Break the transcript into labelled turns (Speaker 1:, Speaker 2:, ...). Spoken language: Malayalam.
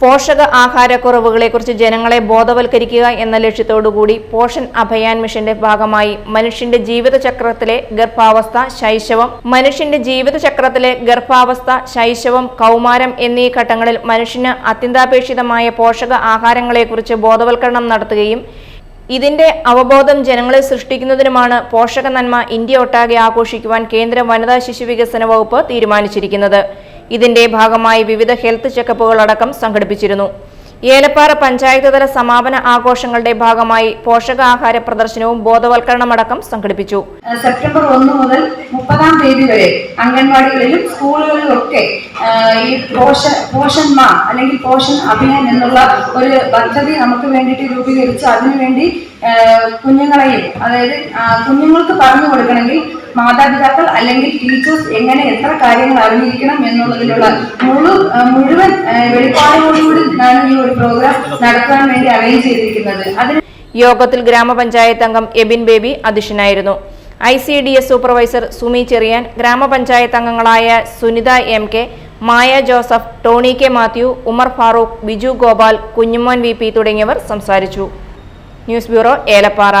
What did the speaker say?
Speaker 1: പോഷക ആഹാരക്കുറവുകളെക്കുറിച്ച് ജനങ്ങളെ ബോധവൽക്കരിക്കുക എന്ന ലക്ഷ്യത്തോടുകൂടി പോഷൻ അഭയാൻ മിഷന്റെ ഭാഗമായി മനുഷ്യന്റെ ജീവിതചക്രത്തിലെ ഗർഭാവസ്ഥ ശൈശവം മനുഷ്യന്റെ ജീവിതചക്രത്തിലെ ഗർഭാവസ്ഥ ശൈശവം കൗമാരം എന്നീ ഘട്ടങ്ങളിൽ മനുഷ്യന് അത്യന്താപേക്ഷിതമായ പോഷക ആഹാരങ്ങളെക്കുറിച്ച് ബോധവൽക്കരണം നടത്തുകയും ഇതിന്റെ അവബോധം ജനങ്ങളെ സൃഷ്ടിക്കുന്നതിനുമാണ് പോഷക നന്മ ഇന്ത്യ ഒട്ടാകെ ആഘോഷിക്കുവാൻ കേന്ദ്ര വനിതാ ശിശു വികസന വകുപ്പ് തീരുമാനിച്ചിരിക്കുന്നത്. ഇതിന്റെ ഭാഗമായി വിവിധ ഹെൽത്ത് ചെക്കപ്പുകൾ അടക്കം സംഘടിപ്പിച്ചിരുന്നു. ഏലപ്പാറ പഞ്ചായത്ത് തല സമാപന ആഘോഷങ്ങളുടെ ഭാഗമായി പോഷകാഹാര പ്രദർശനവും ബോധവൽക്കരണമടക്കം സംഘടിപ്പിച്ചു.
Speaker 2: സെപ്റ്റംബർ ഒന്ന് മുതൽ മുപ്പതാം തീയതി വരെ അംഗൻവാടികളിലും സ്കൂളുകളിലും ഒക്കെ ഈ പോഷ പോഷൻ മാ അല്ലെങ്കിൽ പോഷൻ അഭിയാൻ എന്നുള്ള ഒരു പദ്ധതി നമുക്ക് വേണ്ടിയിട്ട് രൂപീകരിച്ച് അതിനുവേണ്ടി കുഞ്ഞുങ്ങളെയും അതായത് കുഞ്ഞുങ്ങൾക്ക് പറഞ്ഞു കൊടുക്കണമെങ്കിൽ മാതാപിതാക്കൾ അല്ലെങ്കിൽ ടീച്ചേഴ്സ് എങ്ങനെ എത്ര കാര്യങ്ങൾ അറിഞ്ഞിരിക്കണം എന്നുള്ളതിലുള്ള മുഴു മുഴുവൻ വെളിപ്പാടുകളോടുകൂടി ഞാൻ ഈ ഒരു പ്രോഗ്രാം നടത്താൻ വേണ്ടി അറേഞ്ച് ചെയ്തിരിക്കുന്നത്. അതിന്
Speaker 1: യോഗത്തിൽ ഗ്രാമപഞ്ചായത്ത് അംഗം എബിൻ ബേബി അധ്യക്ഷനായിരുന്നു. I C D S supervisor Sumi Cheriyan grama panchayat അംഗങ്ങളായ Sunitha M K Maya Joseph Tony K Mathew Umar Farooq Biju Gopal Kunjumon V തുടങ്ങിയവർ സംസാരിച്ചു. News bureau Elappara.